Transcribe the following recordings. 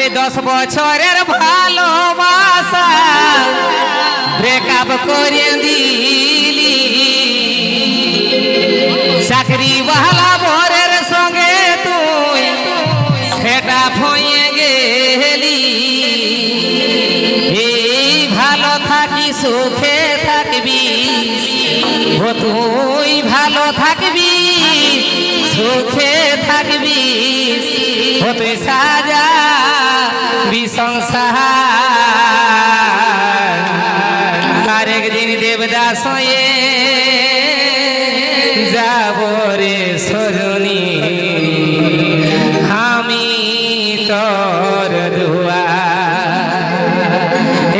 আরে দশ বছরের ভালোবাসা ব্রেকআপ করে দিলি। চাকরি বালা ভরের সঙ্গে তুই সেটা ভয়ে গেলি। এই ভালো থাকি, সুখে থাকবি। ও তুই ভালো থাকবি, সুখে থাকবি। ও তুই সাজা সংসার। আরেক দিন দেবদাস হয়ে যাব রে সজনী। আমি তোর দুয়া।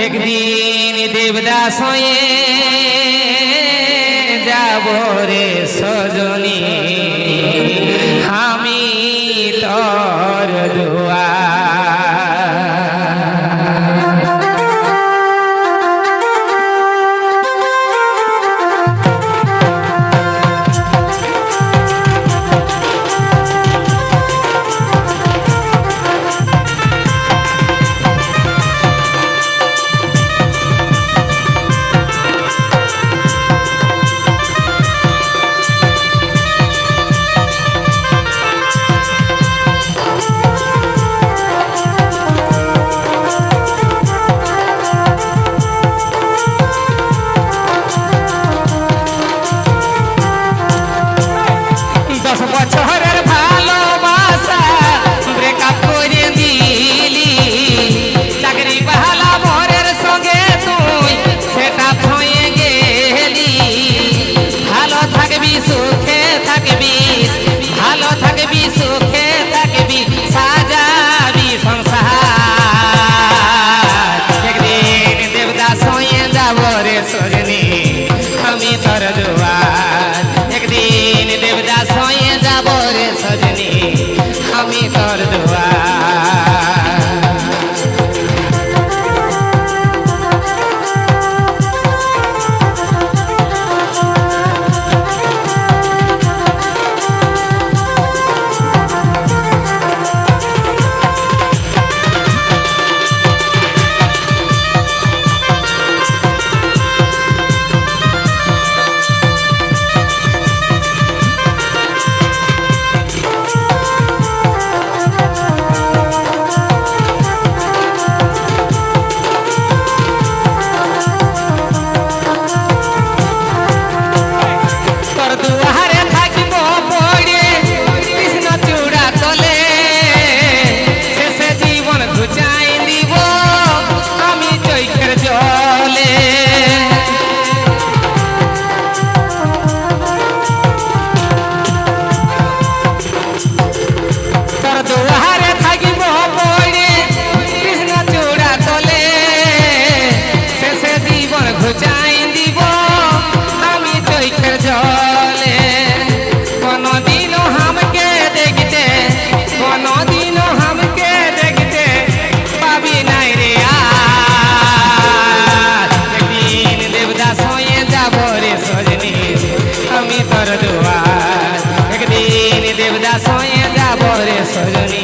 একদিন দেবদাস হয়ে যাব রে সজনী। আমি তোর দুয়া। আমি তোর দুয়ার একদিন দেবদাস হয়ে যাব রে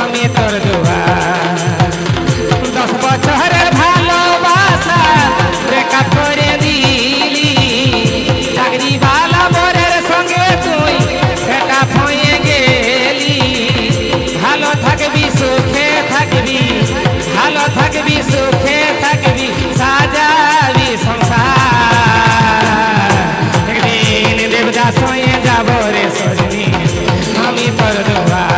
আমি তোর দোয়া দশ বছর ভালোবাসা ব্রেকআপ করে দিলি। চাকরি বালা মোরের সঙ্গে তুই সেটা হয়ে গেলি। ভালো থাকবি, সুখে থাকবি, ভালো থাকবি, সুখে থাকবি, সাজাবি সংসার। একদিন দেবদাস হয়ে যাব আমি তোর দোয়া